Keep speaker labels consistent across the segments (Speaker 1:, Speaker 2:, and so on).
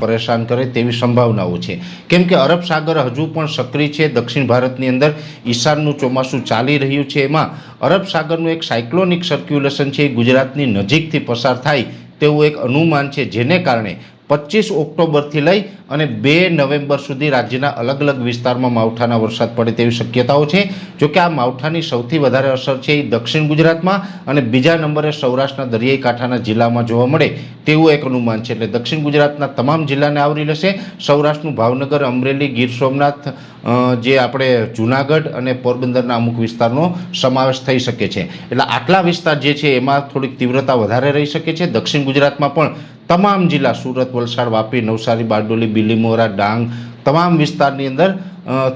Speaker 1: પરેશાન કરે તેવી સંભાવનાઓ છે. કેમ કે અરબ સાગર હજુ પણ સક્રિય છે. દક્ષિણ ભારતની અંદર ઈશાનનું ચોમાસું ચાલી રહ્યું છે. એમાં અરબ સાગરનું એક સાયક્લોનિક સર્ક્યુલેશન છે. ગુજરાતની નજીકથી પસાર થાય તેવું એક અનુમાન છે. જેને કારણે પચીસ ઓક્ટોબરથી લઈ અને બે નવેમ્બર સુધી રાજ્યના અલગ અલગ વિસ્તારમાં માવઠાના વરસાદ પડે તેવી શક્યતાઓ છે. જોકે આ માવઠાની સૌથી વધારે અસર છે એ દક્ષિણ ગુજરાતમાં અને બીજા નંબરે સૌરાષ્ટ્રના દરિયાઈ કાંઠાના જિલ્લામાં જોવા મળે તેવું એક અનુમાન છે. એટલે દક્ષિણ ગુજરાતના તમામ જિલ્લાને આવરી લેશે. સૌરાષ્ટ્રનું ભાવનગર, અમરેલી, ગીર સોમનાથ જે આપણે જુનાગઢ અને પોરબંદરના અમુક વિસ્તારનો સમાવેશ થઈ શકે છે. એટલે આટલા વિસ્તાર જે છે એમાં થોડીક તીવ્રતા વધારે રહી શકે છે. દક્ષિણ ગુજરાતમાં પણ તમામ જિલ્લા સુરત વલસાડ વાપી નવસારી બારડોલી બિલીમોરા ડાંગ તમામ વિસ્તારની અંદર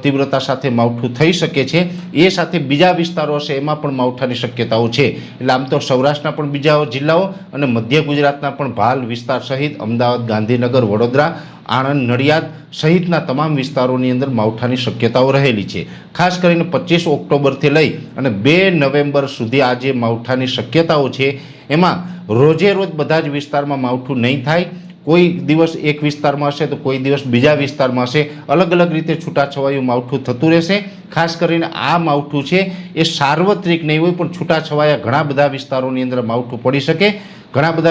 Speaker 1: તીવ્રતા સાથે માવઠું થઈ શકે છે. એ સાથે બીજા વિસ્તારો હશે, એમાં પણ માવઠાની શક્યતાઓ છે. એટલે આમ તો સૌરાષ્ટ્રના પણ બીજા જિલ્લાઓ અને મધ્ય ગુજરાતના પણ ભાલ વિસ્તાર સહિત અમદાવાદ, ગાંધીનગર, વડોદરા, આણંદ, નડિયાદ સહિતના તમામ વિસ્તારોની અંદર માવઠાની શક્યતાઓ રહેલી છે. ખાસ કરીને પચીસ ઓક્ટોબરથી લઈ અને બે નવેમ્બર સુધી આ જે માવઠાની શક્યતાઓ છે. એમાં રોજે રોજ બધા જ વિસ્તારમાં માવઠું નહીં થાય. કોઈ દિવસ એક વિસ્તારમાં હશે તો કોઈ દિવસ બીજા વિસ્તારમાં હશે. અલગ અલગ રીતે છૂટાછવાયું માવઠું થતું રહેશે. ખાસ કરીને આ માવઠું છે, એ સાર્વત્રિક નહીં હોય પણ છૂટાછવાયા ઘણા બધા વિસ્તારોની અંદર માવઠું પડી શકે. ઘણા બધા